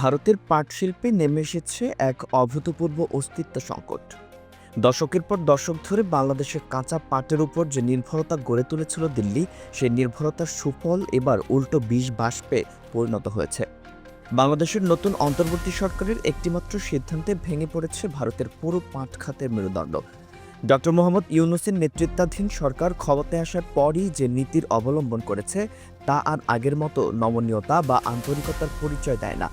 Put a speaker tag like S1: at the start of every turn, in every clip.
S1: ভারতের পাট শিল্পে নেমে এসেছে এক অভূতপূর্ব অস্তিত্ব সংকট। দশকের পর দশক ধরে বাংলাদেশের কাঁচা পাটের উপর যে নির্ভরতা গড়ে তুলেছিল দিল্লি, সেই নির্ভরতার সুফল এবার উল্টো বিষ বাষ্পে পরিণত হয়েছে। বাংলাদেশের নতুন অন্তর্বর্তী সরকারের একটিমাত্র সিদ্ধান্তে ভেঙে পড়েছে ভারতের পুরো পাট খাতের মেরুদণ্ড। ডক্টর মোহাম্মদ ইউনুসের নেতৃত্বাধীন সরকার ক্ষমতায় আসার পরই যে নীতির অবলম্বন করেছে, তা আর আগের মতো নমনীয়তা বা আন্তরিকতার পরিচয় দেয় না।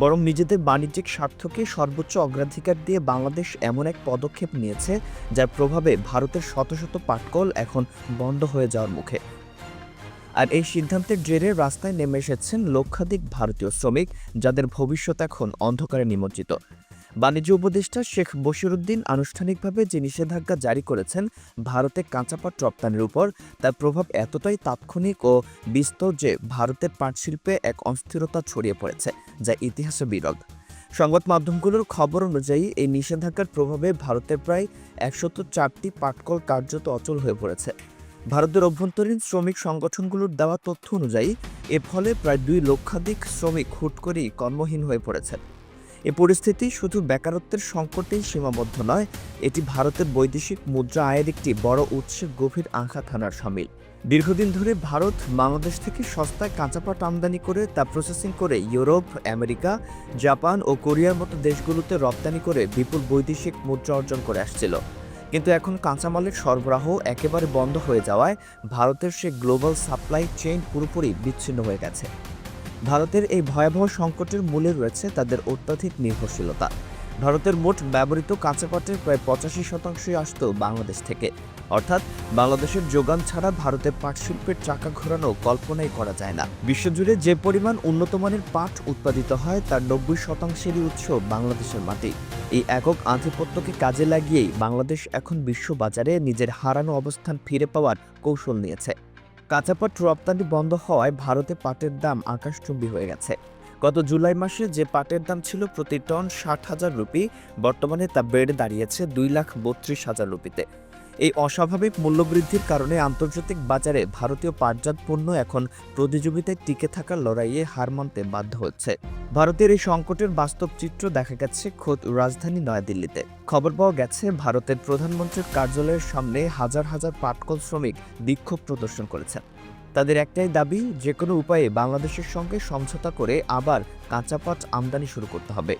S1: বরং নিজেদের বাণিজ্যিক স্বার্থকে সর্বোচ্চ অগ্রাধিকার দিয়ে বাংলাদেশ এমন এক পদক্ষেপ নিয়েছে, যার প্রভাবে ভারতের শত শত পাটকল এখন বন্ধ হয়ে যাওয়ার মুখে। আর এই সিদ্ধান্তের জেরে রাস্তায় নেমে এসেছেন লক্ষাধিক ভারতীয় শ্রমিক, যাদের ভবিষ্যৎ এখন অন্ধকারে নিমজ্জিত। বাণিজ্য উপদেষ্টা শেখ বশিরুদ্দিন আনুষ্ঠানিকভাবে যে নিষেধাজ্ঞা জারি করেছেন, ভারতে কাঁচাপাট রপ্তানির উপর, তার প্রভাব এতটাই তাৎক্ষণিক ও বিস্তর যে ভারতের পাট শিল্পে এক অস্থিরতা ছড়িয়ে পড়েছে, যা ইতিহাসে বিরল। সংবাদ মাধ্যমগুলোর খবর অনুযায়ী, এই নিষেধাজ্ঞার প্রভাবে ভারতের প্রায় একশত চারটি পাটকল কার্যত অচল হয়ে পড়েছে। ভারতের অভ্যন্তরীণ শ্রমিক সংগঠনগুলোর দেওয়া তথ্য অনুযায়ী এর ফলে প্রায় দুই লক্ষাধিক শ্রমিক হুট করেই কর্মহীন হয়ে পড়েছে এ পরিস্থিতি শুধু বেকারত্বের সংকটেই সীমাবদ্ধ নয়, এটি ভারতের বৈদেশিক মুদ্রা আয়ের একটি বড় উৎসের গভীর আঘাত হানার সামিল। দীর্ঘদিন ধরে ভারত বাংলাদেশ থেকে সস্তায় কাঁচাপাট আমদানি করে তা প্রসেসিং করে ইউরোপ, আমেরিকা, জাপান ও কোরিয়ার মতো দেশগুলোতে রপ্তানি করে বিপুল বৈদেশিক মুদ্রা অর্জন করে আসছিল। কিন্তু এখন কাঁচামালের সরবরাহ একেবারে বন্ধ হয়ে যাওয়ায় ভারতের সে গ্লোবাল সাপ্লাই চেইন পুরোপুরি বিচ্ছিন্ন হয়ে গেছে। ভারতের এই ভয়াবহ সংকটের মূলে রয়েছে তাদের অত্যাধিক নির্ভরশীলতা। ভারতের মোট ব্যবহৃত কাঁচাপাটের প্রায় পঁচাশি শতাংশই আসত বাংলাদেশ থেকে। অর্থাৎ বাংলাদেশের যোগান ছাড়া ভারতে পাট শিল্পের চাকা ঘোরানো কল্পনাই করা যায় না। বিশ্বজুড়ে যে পরিমাণ উন্নতমানের পাট উৎপাদিত হয়, তার নব্বই শতাংশেরই উৎস বাংলাদেশের মাটি। এই একক আধিপত্যকে কাজে লাগিয়েই বাংলাদেশ এখন বিশ্ব বাজারে নিজের হারানো অবস্থান ফিরে পাওয়ার কৌশল নিয়েছে। কাঁচাপাট রপ্তানি বন্ধ হওয়ায় ভারতে পাটের দাম আকাশচুম্বী হয়ে গেছে। গত জুলাই মাসে যে পাটের দাম ছিল প্রতি টন ষাট হাজার রুপি, বর্তমানে তা বেড়ে দাঁড়িয়েছে দুই লাখ বত্রিশ হাজার রুপিতে। এই অস্বাভাবিক মূল্যবৃদ্ধির কারণে আন্তর্জাতিক বাজারে ভারতীয় পাটজাত পণ্য এখন প্রতিযোগিতায় টিকে থাকার লড়াইয়ে হার মানতে বাধ্য হচ্ছে। ভারতের এই সংকটের বাস্তব চিত্র দেখা গেছে খোদ রাজধানী নয়াদিল্লিতে। খবর পাওয়া গেছে, ভারতের প্রধানমন্ত্রীর কার্যালয়ের সামনে হাজার হাজার পাটকল শ্রমিক বিক্ষোভ প্রদর্শন করেছেন। তাদের একটাই দাবি, যে কোনো উপায়ে বাংলাদেশের সঙ্গে সমঝোতা করে আবার কাঁচা পাট আমদানি শুরু করতে হবে।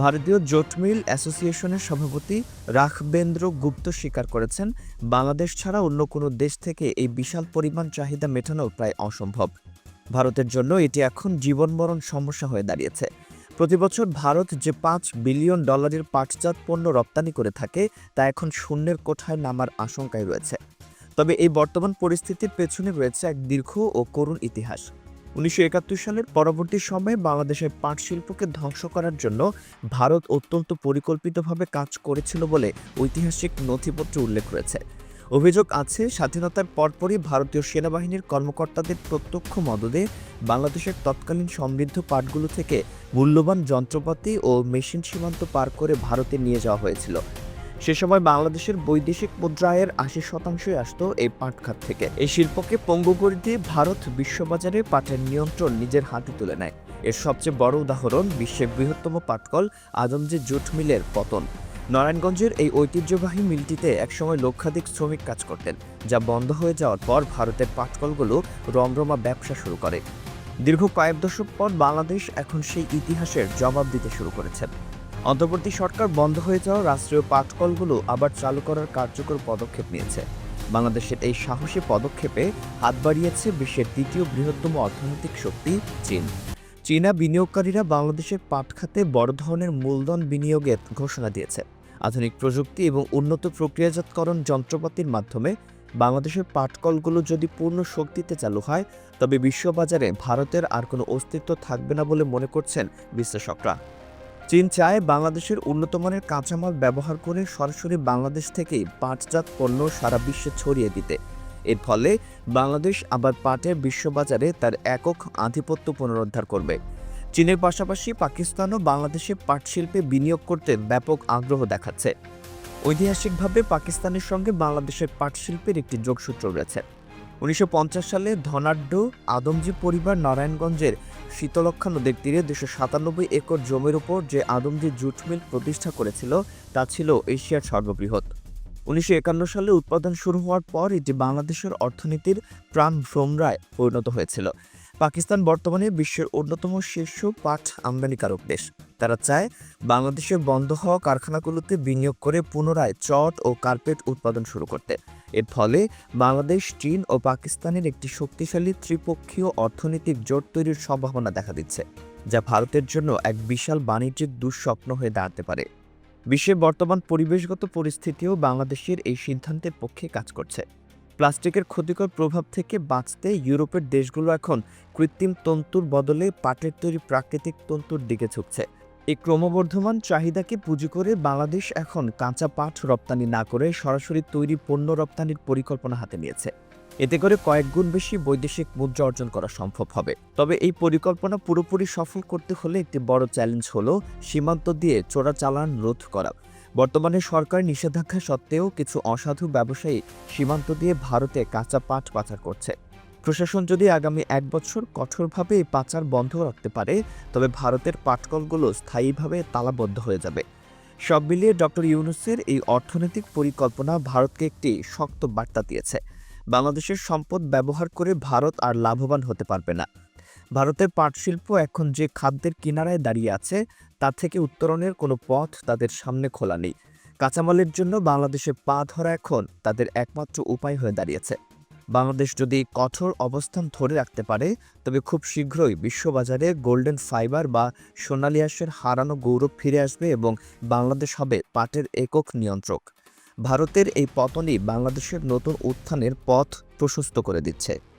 S1: ভারতীয় জোট মিল অ্যাসোসিয়েশনের সভাপতি রাখবেন্দ্র গুপ্ত স্বীকার করেছেন, বাংলাদেশ ছাড়া অন্য কোনো দেশ থেকে এই বিশাল পরিমাণ চাহিদা মেটানো প্রায় অসম্ভব। ভারতের জন্য এটি এখন জীবনমরণ সমস্যা হয়ে দাঁড়িয়েছে। প্রতিবছর ভারত যে পাঁচ বিলিয়ন ডলারের পাটজাত পণ্য রপ্তানি করে থাকে, তা এখন শূন্যের কোঠায় নামার আশঙ্কায় রয়েছে। তবে এই বর্তমান পরিস্থিতির পেছনে রয়েছে এক দীর্ঘ ও করুণ ইতিহাস। উনিশশো একাত্তর সালের পরবর্তী সময়ে বাংলাদেশের পাট শিল্পকে ধ্বংস করার জন্য ভারত অত্যন্ত পরিকল্পিতভাবে কাজ করেছিল বলে ঐতিহাসিক নথিপত্রে উল্লেখ রয়েছে অভিযোগ আছে, স্বাধীনতার পরপরই ভারতীয় সেনাবাহিনীর কর্মকর্তাদের প্রত্যক্ষ মদদে বাংলাদেশের তৎকালীন সমৃদ্ধ পাটগুলো থেকে মূল্যবান যন্ত্রপাতি ও মেশিন সীমান্ত পার করে ভারতে নিয়ে যাওয়া হয়েছিল। সে সময় বাংলাদেশের বৈদেশিক মুদ্রায়ের আশি শতাংশই আসতো এই পাট খাত থেকে। এই শিল্পকে পঙ্গু করে দিয়ে ভারত বিশ্ববাজারে পাটের নিয়ন্ত্রণ নিজের হাতে তুলে নেয়। এর সবচেয়ে বড় উদাহরণ বিশ্বের বৃহত্তম পাটকল আদমজি জুট মিলের পতন। নারায়ণগঞ্জের এই ঐতিহ্যবাহী মিলটিতে একসময় লক্ষাধিক শ্রমিক কাজ করতেন, যা বন্ধ হয়ে যাওয়ার পর ভারতের পাটকলগুলো রমরমা ব্যবসা শুরু করে। দীর্ঘ কয়েক দশক পর বাংলাদেশ এখন সেই ইতিহাসের জবাব দিতে শুরু করেছে। অন্তর্বর্তী সরকার বন্ধ হয়ে যাওয়া রাষ্ট্রীয় পাটকলগুলো আবার চালু করার কার্যকর পদক্ষেপ নিয়েছে। বাংলাদেশের এই সাহসী পদক্ষেপে হাত বাড়িয়েছে বিশ্বের দ্বিতীয় বৃহত্তম অর্থনৈতিক শক্তি, চীন। চীনা বিনিয়োগকারীরা বাংলাদেশের পাট খাতে বড় ধরনের মূলধন বিনিয়োগের ঘোষণা দিয়েছে। আধুনিক প্রযুক্তি এবং উন্নত প্রক্রিয়াজাতকরণ যন্ত্রপাতির মাধ্যমে বাংলাদেশের পাটকলগুলো যদি পূর্ণ শক্তিতে চালু হয়, তবে বিশ্ববাজারে ভারতের আর কোনো অস্তিত্ব থাকবে না বলে মনে করছেন বিশ্লেষকরা। চীন চায় বাংলাদেশের উন্নতমানের কাঁচামাল ব্যবহার করে সরাসরি বাংলাদেশ থেকেই পাটজাত পণ্য সারা বিশ্বে ছড়িয়ে দিতে। এর ফলে বাংলাদেশ আবার পাটের বিশ্ববাজারে তার একক আধিপত্য পুনরুদ্ধার করবে। চীনের পাশাপাশি পাকিস্তানও বাংলাদেশে পাট শিল্পে বিনিয়োগ করতে ব্যাপক আগ্রহ দেখাচ্ছে। ঐতিহাসিকভাবে পাকিস্তানের সঙ্গে বাংলাদেশের পাট শিল্পের একটি যোগসূত্র রয়েছে। উনিশশো পঞ্চাশ সালে ধনাঢ্য আদমজি পরিবার নারায়ণগঞ্জের শীতলক্ষা নদীর তীরে দুশো সাতানব্বই একর জমির উপর যে আদমজি জুট মিল প্রতিষ্ঠা করেছিল, তা ছিল এশিয়ার সর্ববৃহৎ। উনিশশো একান্ন সালে উৎপাদন শুরু হওয়ার পর এটি বাংলাদেশের অর্থনীতির প্রাণ ভ্রমরায় পরিণত হয়েছিল। পাকিস্তান বর্তমানে বিশ্বের অন্যতম শীর্ষ পাট আমদানিকারক দেশ। তারা চায় বাংলাদেশের বন্ধ হওয়া কারখানাগুলোতে বিনিয়োগ করে পুনরায় চট ও কার্পেট উৎপাদন শুরু করতে। এর ফলে বাংলাদেশ, চীন ও পাকিস্তানের একটি শক্তিশালী ত্রিপক্ষীয় অর্থনৈতিক জোট তৈরির সম্ভাবনা দেখা দিচ্ছে, যা ভারতের জন্য এক বিশাল বাণিজ্যিক দুঃস্বপ্ন হয়ে দাঁড়াতে পারে। বিশ্বের বর্তমান পরিবেশগত পরিস্থিতিও বাংলাদেশের এই সিদ্ধান্তের পক্ষে কাজ করছে। প্লাস্টিকের ক্ষতিকর প্রভাব থেকে বাঁচতে ইউরোপের দেশগুলো এখন কৃত্রিম তন্তুর বদলে পাটের তৈরি প্রাকৃতিক তন্তুর দিকে ঝুঁকছে। এই ক্রমবর্ধমান চাহিদাকে পুঁজি করে বাংলাদেশ এখন কাঁচা পাট রপ্তানি না করে সরাসরি তৈরি পণ্য রপ্তানির পরিকল্পনা হাতে নিয়েছে। এতে করে কয়েক গুণ বেশি বৈদেশিক মুদ্রা অর্জন করা সম্ভব হবে। তবে এই পরিকল্পনা পুরোপুরি সফল করতে হলে একটি বড় চ্যালেঞ্জ হলো সীমান্ত দিয়ে চোরাচালান রোধ করা। বর্তমানে সরকার নিষেধাজ্ঞা সত্ত্বেও কিছু অসাধু ব্যবসায়ী সীমান্ত দিয়ে ভারতে কাঁচা পাট পাচার করছে। প্রশাসন যদি আগামী এক বছর কঠোরভাবে এই পাচার বন্ধ রাখতে পারে, তবে ভারতের পাটকলগুলো স্থায়ীভাবে তালাবদ্ধ হয়ে যাবে। সব মিলিয়ে ডক্টর ইউনুসের এই অর্থনৈতিক পরিকল্পনা ভারতকে একটি শক্ত বার্তা দিয়েছে। বাংলাদেশের সম্পদ ব্যবহার করে ভারত আর লাভবান হতে পারবে না। ভারতের পাট শিল্প এখন যে খাদ্যের কিনারায় দাঁড়িয়ে আছে, তা থেকে উত্তরণের কোনো পথ তাদের সামনে খোলা নেই। কাঁচামালের জন্য বাংলাদেশে পা ধরা এখন তাদের একমাত্র উপায় হয়ে দাঁড়িয়েছে। বাংলাদেশ যদি কঠোর অবস্থান ধরে রাখতে পারে, তবে খুব শীঘ্রই বিশ্ববাজারে গোল্ডেন ফাইবার বা সোনালি সোনালিয়াসের হারানো গৌরব ফিরে আসবে এবং বাংলাদেশ হবে পাটের একক নিয়ন্ত্রক। ভারতের এই পতনই বাংলাদেশের নতুন উত্থানের পথ প্রশস্ত করে দিচ্ছে।